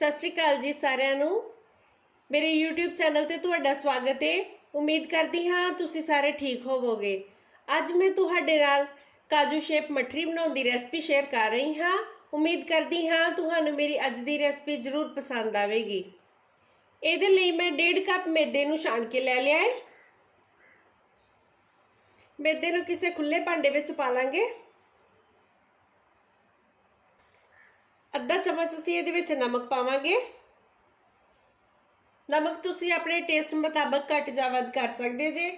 ਸਤਿ ਸ਼੍ਰੀ ਅਕਾਲ ਜੀ ਸਾਰਿਆਂ ਨੂੰ। ਮੇਰੇ YouTube ਚੈਨਲ ਤੇ ਤੁਹਾਡਾ ਸਵਾਗਤ ਹੈ ਉਮੀਦ ਕਰਦੀ ਹਾਂ ਤੁਸੀਂ ਸਾਰੇ ਠੀਕ ਹੋਵੋਗੇ। ਅੱਜ ਮੈਂ ਤੁਹਾਡੇ ਨਾਲ ਕਾਜੂ ਸ਼ੇਪ ਮਠਰੀ ਬਣਾਉਣ ਦੀ ਰੈਸਪੀ ਸ਼ੇਅਰ ਕਰ ਰਹੀ ਹਾਂ। ਉਮੀਦ ਕਰਦੀ ਹਾਂ ਤੁਹਾਨੂੰ ਮੇਰੀ ਅੱਜ ਦੀ ਰੈਸਪੀ ਜ਼ਰੂਰ ਪਸੰਦ ਆਵੇਗੀ। ਇਹਦੇ ਲਈ ਮੈਂ 1.5 ਕੱਪ ਮੈਦੇ ਨੂੰ ਛਾਣ ਕੇ ਲੈ ਲਿਆ ਹੈ ਮੈਦੇ ਨੂੰ ਕਿਸੇ ਖੁੱਲੇ ਭਾਂਡੇ ਵਿੱਚ ਪਾ ਲਾਂਗੇ। ਅੱਧਾ ਚਮਚ ਅਸੀਂ ਇਹਦੇ ਵਿੱਚ ਨਮਕ ਪਾਵਾਂਗੇ। ਨਮਕ ਤੁਸੀਂ ਆਪਣੇ ਟੇਸਟ ਮੁਤਾਬਕ ਘੱਟ ਜਾਂ ਵੱਧ ਕਰ ਸਕਦੇ ਜੇ।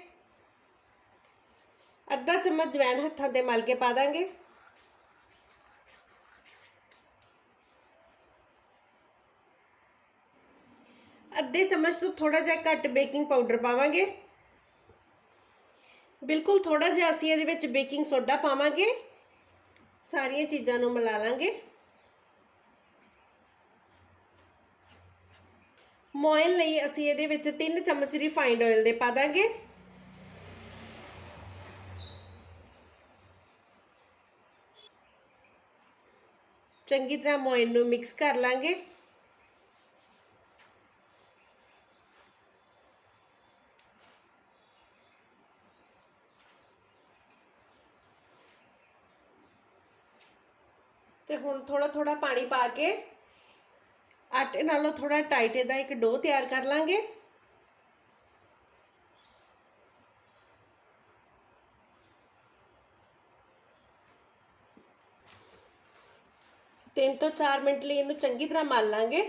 ਅੱਧਾ ਚਮਚ ਜਵੈਣ ਹੱਥਾਂ ਤੇ ਮਲ ਕੇ ਪਾ ਦਾਂਗੇ। ਅੱਧੇ ਚਮਚ ਤੋਂ ਥੋੜਾ ਜਿਹਾ ਘੱਟ ਬੇਕਿੰਗ ਪਾਊਡਰ ਪਾਵਾਂਗੇ। ਬਿਲਕੁਲ ਥੋੜਾ ਜਿਹਾ ਅਸੀਂ ਇਹਦੇ ਵਿੱਚ ਬੇਕਿੰਗ ਸੋਡਾ ਪਾਵਾਂਗੇ। ਸਾਰੀਆਂ ਚੀਜ਼ਾਂ ਨੂੰ ਮਿਲਾ ਲਾਂਗੇ। ਮੋਇਲ ਲਈ ਅਸੀਂ ਇਹਦੇ ਵਿੱਚ 3 ਚਮਚ ਰਿਫਾਈਨਡ ਆਇਲ ਦੇ ਪਾ ਦਾਂਗੇ। ਚੰਗੀ ਤਰ੍ਹਾਂ ਮੋਇਲ ਨੂੰ ਮਿਕਸ ਕਰ ਲਾਂਗੇ। ਤੇ ਹੁਣ ਥੋੜਾ ਥੋੜਾ ਪਾਣੀ ਪਾ ਕੇ ਆਟੇ ਨਾਲੋਂ ਥੋੜਾ ਟਾਈਟ ਦਾ ਇੱਕ ਡੋ ਤਿਆਰ ਕਰ ਲਾਂਗੇ। ਤਿੰਨ ਤੋਂ 4 ਮਿੰਟ ਲਈ ਇਹਨੂੰ ਚੰਗੀ ਤਰ੍ਹਾਂ ਮਲ ਲਾਂਗੇ।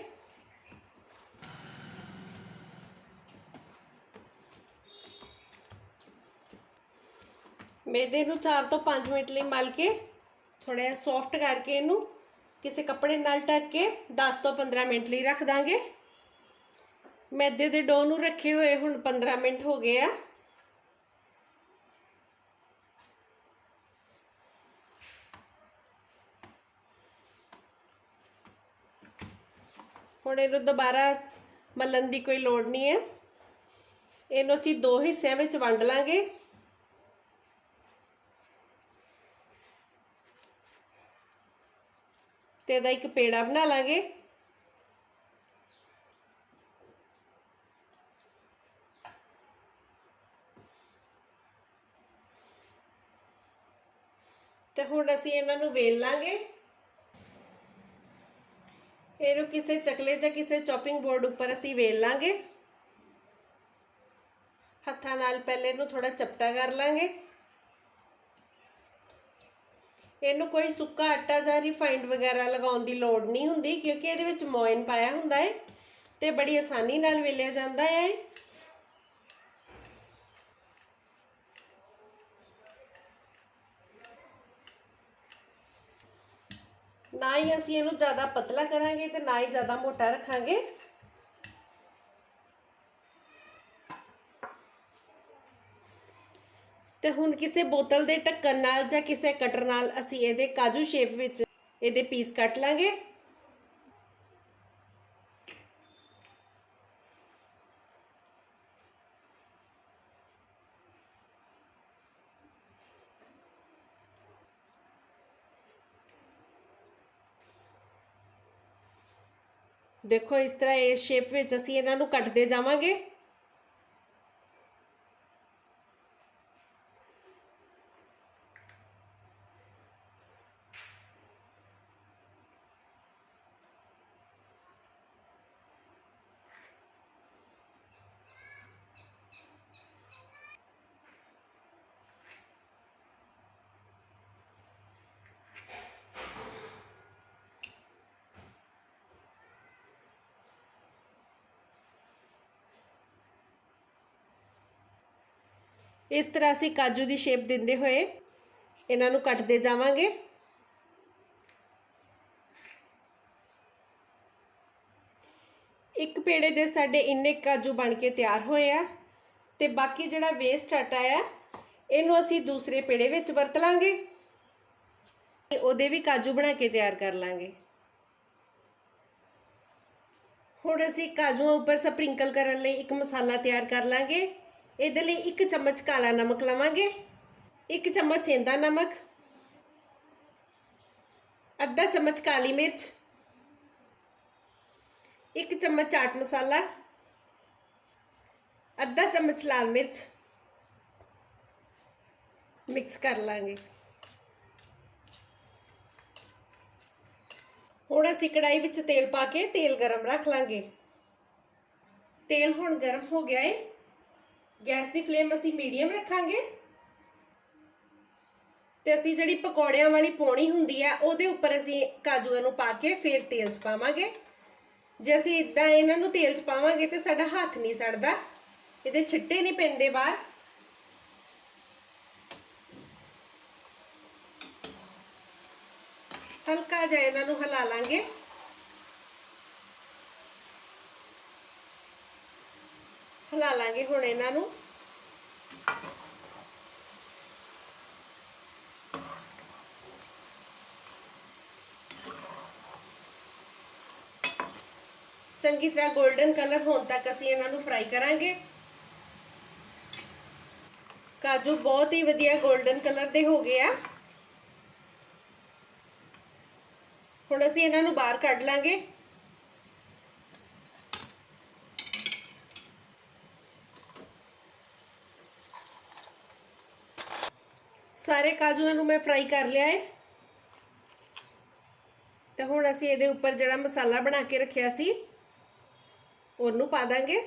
ਮੈਦੇ ਨੂੰ 4 ਤੋਂ 5 ਮਿੰਟ ਲਈ ਮਲ ਕੇ ਥੋੜਾ ਜਿਹਾ ਸੌਫਟ ਕਰਕੇ ਇਹਨੂੰ ਕਿਸੇ ਕੱਪੜੇ ਨਾਲ ਢੱਕ ਕੇ 10 ਤੋਂ 15 ਮਿੰਟ ਲਈ ਰੱਖ ਦਾਂਗੇ। ਮੈਦੇ ਦੇ ਡੋ ਨੂੰ ਰੱਖੇ ਹੋਏ ਹੁਣ 15 ਮਿੰਟ ਹੋ ਗਏ ਆ। ਹੁਣ ਇਹਨੂੰ ਦੁਬਾਰਾ ਮਲਣ ਦੀ ਕੋਈ ਲੋੜ ਨਹੀਂ ਹੈ। ਇਹਨੂੰ ਅਸੀਂ ਦੋ ਹਿੱਸਿਆਂ ਵਿੱਚ ਵੰਡ ਲਾਂਗੇ। ਤੇ ਇਹਦਾ ਇੱਕ ਪੇੜਾ ਬਣਾ ਲਾਂਗੇ। ਤੇ ਹੁਣ ਅਸੀਂ ਇਹਨਾਂ ਨੂੰ ਵੇਲ ਲਾਂਗੇ। ਇਹਨੂੰ ਕਿਸੇ ਚਕਲੇ ਜਾਂ ਕਿਸੇ ਚੌਪਿੰਗ ਬੋਰਡ ਉੱਪਰ ਅਸੀਂ ਵੇਲ ਲਾਂਗੇ। ਹੱਥਾਂ ਨਾਲ ਪਹਿਲੇ ਇਹਨੂੰ ਥੋੜਾ ਚਪਟਾ ਕਰ ਲਾਂਗੇ। ਇਹਨੂੰ ਕੋਈ ਸੁੱਕਾ ਆਟਾ ਜਾਂ ਰਿਫਾਈਂਡ ਵਗੈਰਾ ਲਗਾਉਣ ਦੀ ਲੋੜ ਨਹੀਂ ਹੁੰਦੀ, ਕਿਉਂਕਿ ਇਹਦੇ ਵਿੱਚ ਮੋਇਨ ਪਾਇਆ ਹੁੰਦਾ ਹੈ ਤੇ ਬੜੀ ਆਸਾਨੀ ਨਾਲ ਵੇਲਿਆ ਜਾਂਦਾ ਹੈ ਨਾ ਹੀ ਅਸੀਂ ਇਹਨੂੰ ਜ਼ਿਆਦਾ ਪਤਲਾ ਕਰਾਂਗੇ ਤੇ ਨਾ ਹੀ ਜ਼ਿਆਦਾ ਮੋਟਾ ਰੱਖਾਂਗੇ। ਤੇ ਹੁਣ ਕਿਸੇ ਬੋਤਲ ਦੇ ਢੱਕਣ ਨਾਲ ਜਾਂ ਕਿਸੇ ਕਟਰ ਨਾਲ ਅਸੀਂ ਇਹਦੇ ਕਾਜੂ ਸ਼ੇਪ ਵਿੱਚ ਇਹਦੇ ਪੀਸ ਕੱਟ ਲਾਂਗੇ। ਦੇਖੋ ਇਸ ਤਰ੍ਹਾਂ ਇਸ ਸ਼ੇਪ ਵਿੱਚ ਅਸੀਂ ਇਹਨਾਂ ਨੂੰ ਕੱਟਦੇ ਜਾਵਾਂਗੇ। ਇਸ ਤਰ੍ਹਾਂ ਅਸੀਂ ਕਾਜੂ ਦੀ ਸ਼ੇਪ ਦਿੰਦੇ ਹੋਏ ਇਹਨਾਂ ਨੂੰ ਕੱਟਦੇ ਜਾਵਾਂਗੇ। ਇੱਕ ਪੇੜੇ ਦੇ ਸਾਡੇ ਇੰਨੇ ਕਾਜੂ ਬਣ ਕੇ ਤਿਆਰ ਹੋਏ ਆ ਤੇ ਬਾਕੀ ਜਿਹੜਾ ਵੇਸਟ ਆਟਾ ਆ, ਇਹਨੂੰ ਅਸੀਂ ਦੂਸਰੇ ਪੇੜੇ ਵਿੱਚ ਵਰਤ ਲਾਂਗੇ ਉਹਦੇ ਵੀ ਕਾਜੂ ਬਣਾ ਕੇ ਤਿਆਰ ਕਰ ਲਾਂਗੇ। ਹੁਣ ਅਸੀਂ ਕਾਜੂਆਂ ਉੱਪਰ ਸਪ੍ਰਿੰਕਲ ਕਰਨ ਲਈ ਇੱਕ ਮਸਾਲਾ ਤਿਆਰ ਕਰ ਲਾਂਗੇ। ਇਹਦੇ ਲਈ ਇੱਕ ਚਮਚ ਕਾਲਾ ਨਮਕ ਲਵਾਂਗੇ, ਇੱਕ ਚਮਚ ਸੇਂਦਾ ਨਮਕ, ਅੱਧਾ ਚਮਚ ਕਾਲੀ ਮਿਰਚ, ਇੱਕ ਚਮਚ ਚਾਟ ਮਸਾਲਾ, ਅੱਧਾ ਚਮਚ ਲਾਲ ਮਿਰਚ ਮਿਕਸ ਕਰ ਲਾਂਗੇ। ਹੁਣ ਅਸੀਂ ਕੜਾਈ ਵਿੱਚ ਤੇਲ ਪਾ ਕੇ ਤੇਲ ਗਰਮ ਰੱਖ ਲਾਂਗੇ। ਤੇਲ ਹੁਣ ਗਰਮ ਹੋ ਗਿਆ ਏ। ਗੈਸ ਦੀ ਫਲੇਮ ਅਸੀਂ ਮੀਡੀਅਮ ਰੱਖਾਂਗੇ। ਤੇ ਅਸੀਂ ਜਿਹੜੀ ਪਕੌੜਿਆਂ ਵਾਲੀ ਪੌਣੀ ਹੁੰਦੀ ਆ, ਉਹਦੇ ਉੱਪਰ ਅਸੀਂ ਕਾਜੂਆਂ ਨੂੰ ਪਾ ਕੇ ਫਿਰ ਤੇਲ 'ਚ ਪਾਵਾਂਗੇ। ਜੇ ਅਸੀਂ ਇਦਾਂ ਇਹਨਾਂ ਨੂੰ ਤੇਲ 'ਚ ਪਾਵਾਂਗੇ ਤੇ ਸਾਡਾ ਹੱਥ ਨਹੀਂ ਸੜਦਾ, ਇਹਦੇ ਛਿੱਟੇ ਨਹੀਂ ਪੈਂਦੇ ਬਾਹਰ। ਹਲਕਾ ਜਿਹਾ ਇਹਨਾਂ ਨੂੰ ਹਿਲਾ ਲਾਂਗੇ। ਹਿਲਾ ਲਾਂਗੇ ਹੁਣ ਇਹਨਾਂ ਨੂੰ। ਚੰਗੀ ਤਰ੍ਹਾਂ 골ਡਨ ਕਲਰ ਹੋਣ ਤੱਕ ਅਸੀਂ ਇਹਨਾਂ ਨੂੰ ਫਰਾਈ ਕਰਾਂਗੇ। ਕਾਜੂ ਬਹੁਤ ਹੀ ਵਧੀਆ 골ਡਨ ਕਲਰ ਦੇ ਹੋ ਗਏ ਆ। ਹੁਣ ਅਸੀਂ ਇਹਨਾਂ ਨੂੰ ਬਾਹਰ ਕੱਢ ਲਾਂਗੇ। ਸਾਰੇ ਕਾਜੂਆਂ ਨੂੰ ਮੈਂ ਫਰਾਈ ਕਰ ਲਿਆ ਹੈ ਤੇ ਹੁਣ ਅਸੀਂ ਇਹਦੇ ਉੱਪਰ ਜਿਹੜਾ ਮਸਾਲਾ ਬਣਾ ਕੇ ਰੱਖਿਆ ਸੀ, ਉਹਨੂੰ ਪਾ ਦਾਂਗੇ।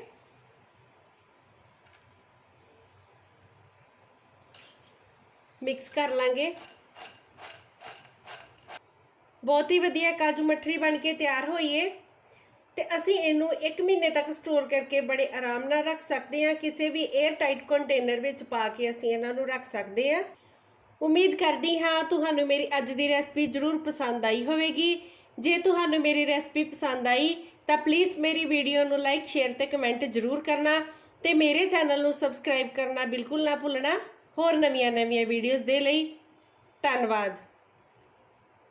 ਮਿਕਸ ਕਰ ਲਾਂਗੇ। ਬਹੁਤ ਹੀ ਵਧੀਆ ਕਾਜੂ ਮਠਰੀ ਬਣ ਕੇ ਤਿਆਰ ਹੋਈ ਏ। ਤੇ ਅਸੀਂ ਇਹਨੂੰ 1 ਮਹੀਨੇ ਤੱਕ ਸਟੋਰ ਕਰਕੇ ਬੜੇ ਆਰਾਮ ਨਾਲ ਰੱਖ ਸਕਦੇ ਹਾਂ। ਕਿਸੇ ਵੀ 에ਅਰ ਟਾਈਟ ਕੰਟੇਨਰ ਵਿੱਚ ਪਾ ਕੇ ਅਸੀਂ ਇਹਨਾਂ ਨੂੰ ਰੱਖ ਸਕਦੇ ਹਾਂ। ਉਮੀਦ ਕਰਦੀ ਹਾਂ ਤੁਹਾਨੂੰ ਮੇਰੀ ਅੱਜ ਦੀ ਰੈਸਪੀ ਜ਼ਰੂਰ ਪਸੰਦ ਆਈ ਹੋਵੇਗੀ। ਜੇ ਤੁਹਾਨੂੰ ਮੇਰੀ ਰੈਸਪੀ ਪਸੰਦ ਆਈ, ਤਾਂ ਪਲੀਜ਼ ਮੇਰੀ ਵੀਡੀਓ ਨੂੰ ਲਾਈਕ ਸ਼ੇਅਰ ਤੇ ਕਮੈਂਟ ਜ਼ਰੂਰ ਕਰਨਾ ਤੇ ਮੇਰੇ ਚੈਨਲ ਨੂੰ ਸਬਸਕ੍ਰਾਈਬ ਕਰਨਾ ਬਿਲਕੁਲ ਨਾ ਭੁੱਲਣਾ। ਹੋਰ ਨਵੀਆਂ-ਨਵੀਆਂ ਵੀਡੀਓਜ਼ ਦੇ ਲਈ ਧੰਨਵਾਦ।